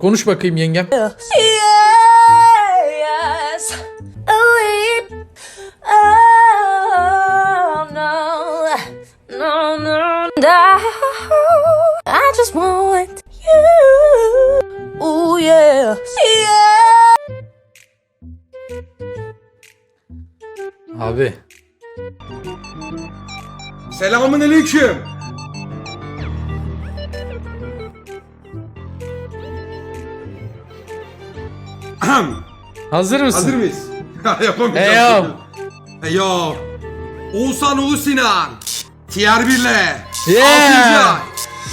Konuş bakayım yengem. Yes, a leap. Oh no, no, no, no. I just want you. Oh yeah, yeah. Abi. Selamun aleyküm. Ahem. Hazır mısın? Hazır mıyız? Yapamayacağım. Eyo. Eyo. Oğuzhan Ulu Sinan. Tiyer 1'le. Yeah.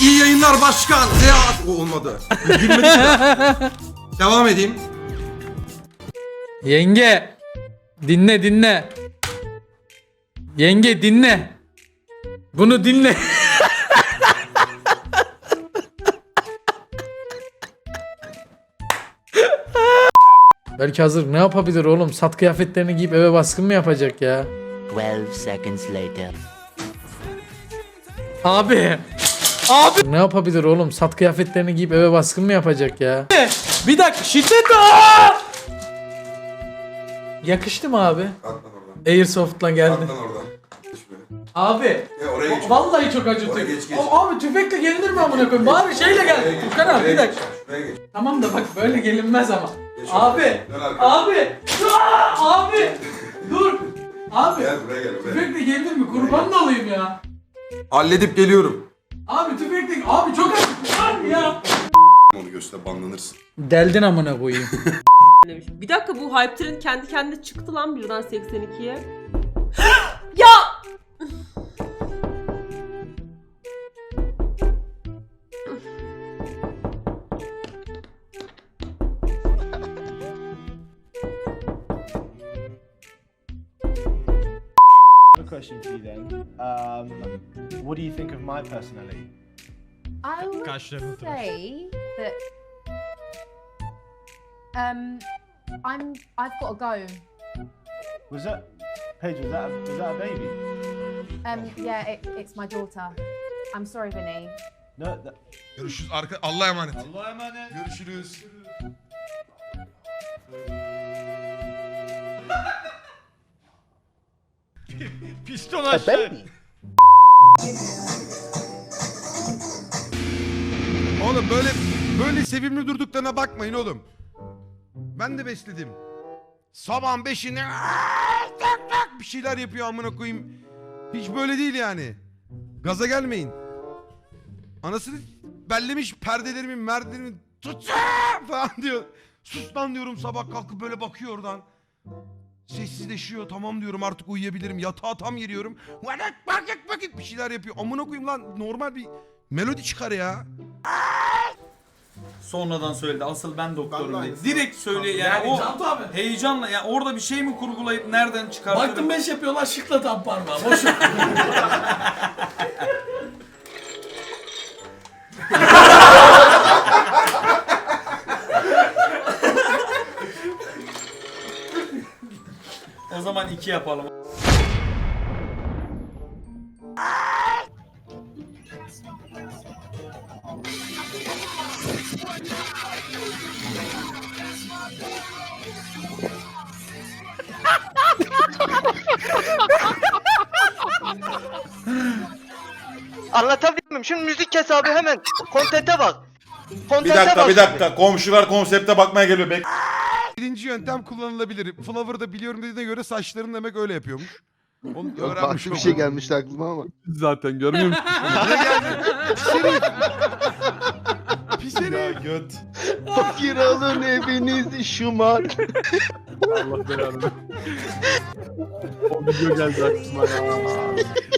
İyi yayınlar başkan. Ya. O olmadı. Gülmedik. Devam edeyim. Yenge. Dinle dinle. Yenge dinle. Bunu dinle. Belki hazır. Ne yapabilir oğlum? Sat kıyafetlerini giyip eve baskın mı yapacak ya? 12 seconds later. Abi. Abi. Ne yapabilir oğlum? Sat kıyafetlerini giyip eve baskın mı yapacak ya? Bir dakika şiddet. Aa! Yakıştı mı abi? Atlan oradan. Airsoft'la geldi. Atlan oradan. Abi. Ya oraya. Vallahi çok acıtıyor. Oraya geç, geç. Abi, abi tüfekle gelinir mi amına koyayım? Bari şeyle gel. Geç, Furkan abi oraya bir dakika. geç, Şuraya geç. Tamam da bak böyle gelinmez ama. Geç Abi. Dön arkaya. Abi. Aa, abi. Dur. Abi. Gel buraya gel. Buraya. Tüfekle gelinir mi? Kurban da olayım ya. Halledip geliyorum. Abi tüfekle... Abi çok acıtıyor abi ya. Onu göster banlanırsın. Deldin amına koyayım. Bir dakika bu hype train kendi kendine çıktı lan birden 82'ye. question for you then. Um, what do you think of my personality? I would say that um I'm I've got to go. Was that Paige? Was that was that a baby? Um yeah, it, it's my daughter. I'm sorry, Vinny. No. That, Görüşürüz. Arka Allah'a emanet. Allah'a emanet. Görüşürüz. Piston aşağı. Oğlum böyle böyle sevimli durduklarına bakmayın oğlum. Ben de besledim. Sabahın beşinde "Aa, tak tak bir şeyler yapıyor amına koyayım. Hiç böyle değil yani. Gaza gelmeyin. Anasını bellemiş perdelerimin merdelerimin tut falan diyor. Sus lan diyorum sabah kalkıp böyle bakıyor oradan. Sessizleşiyor tamam diyorum artık uyuyabilirim. Yatağa tam giriyorum. Vakit vakit vakit bir şeyler yapıyor. Amına koyayım lan normal bir melodi çıkar ya. Sonradan söyledi. Asıl ben doktorum Ben de dedi. Direkt söyle yani, o abi. heyecanla ya orada bir şey mi kurgulayıp nereden çıkarttı? Baktım 5 yapıyorlar şıkla tam parmağı. Boş ver. O zaman iki yapalım. Anlatabiliyor muyum? Şimdi müzik kes abi hemen. Kontente bak. Bir Kontente dakika bak bir şimdi. dakika komşular konsepte bakmaya geliyor. Bek Birinci yöntem kullanılabilir. Flower da biliyorum dediğine göre saçlarını demek öyle yapıyormuş. Onu öğrenmiş Farklı bir şey gelmişti aklıma ama. Zaten görmüyor musun? ne geldi? Pis herif. Pis herif. göt. Fakir alın evinizi şumar.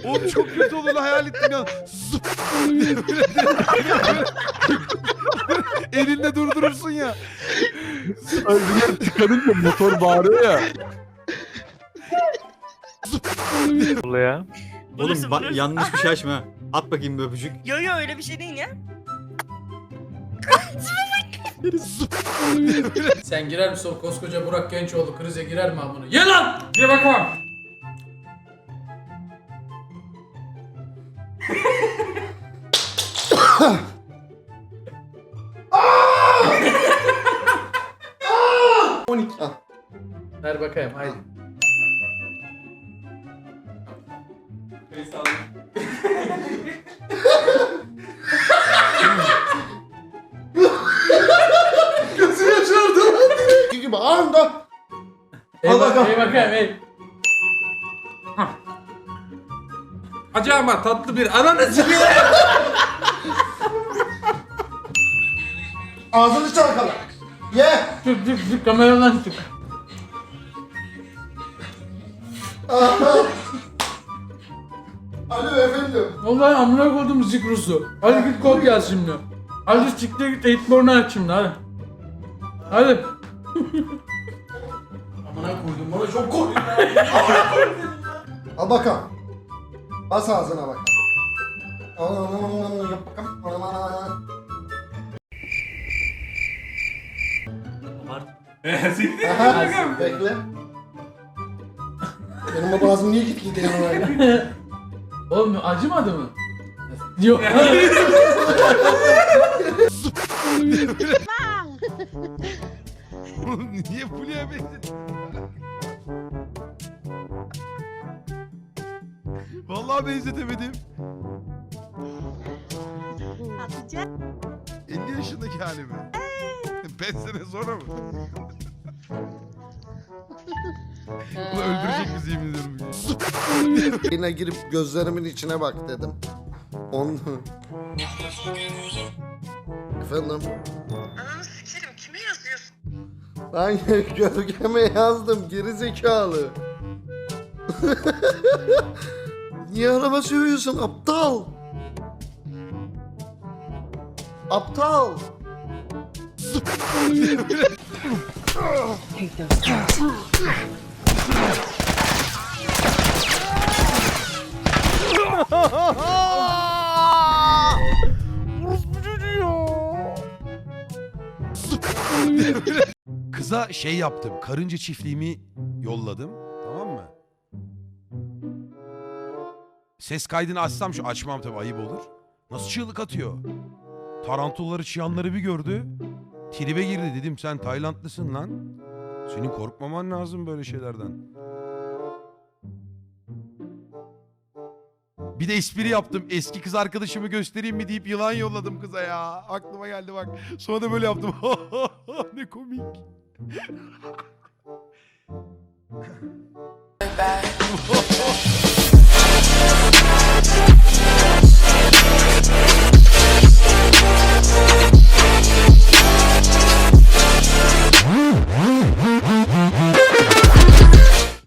Oğlum çok kötü lan, hayal ettim ya. Zıp Elinde durdurursun ya. Çıkarınca motor bağırıyor ya. Oğlum yanlış bir şey açma. At bakayım bir öpücük. Yo yo öyle bir şey değil ya. Sen girer misin o koskoca Burak Gençoğlu krize girer mi amına? Ye lan! Ye bakalım. 12. Ver bakayım haydi. anda. Ey Al bak, bakalım. ey bakayım ey. Acı ama tatlı bir ananı sikeyim. Ağzını çalkala. Ye. Çık çık çık kameradan çık. Alo efendim. Vallahi amına koydum zikrusu. Hadi git kod gel şimdi. Hadi siktir git eğitmenini aç şimdi hadi. Hadi. Amına koydum bana çok korkuyorum. Al bakalım. Bas ağzına bak. Bakalım. Aha, bekle. Benim bu ağzım niye gitti yani öyle? Oğlum acımadı mı? Yok. Oğlum Niye Fulya'ya benzedin? Vallahi benzetemedim. 50 yaşındaki halimi. 5 sene sonra mı? Ulan öldürecek bizi yemin ediyorum. Yine girip gözlerimin içine bak dedim. Onu... Efendim? Ben gölgeme yazdım geri zekalı. Niye araba sürüyorsun aptal? Aptal. Kıza şey yaptım. Karınca çiftliğimi yolladım. Tamam mı? Ses kaydını açsam şu açmam tabii ayıp olur. Nasıl çığlık atıyor? Tarantulları çıyanları bir gördü. Tribe girdi dedim sen Taylandlısın lan. Senin korkmaman lazım böyle şeylerden. Bir de espri yaptım. Eski kız arkadaşımı göstereyim mi deyip yılan yolladım kıza ya. Aklıma geldi bak. Sonra da böyle yaptım. ne komik. 拜拜。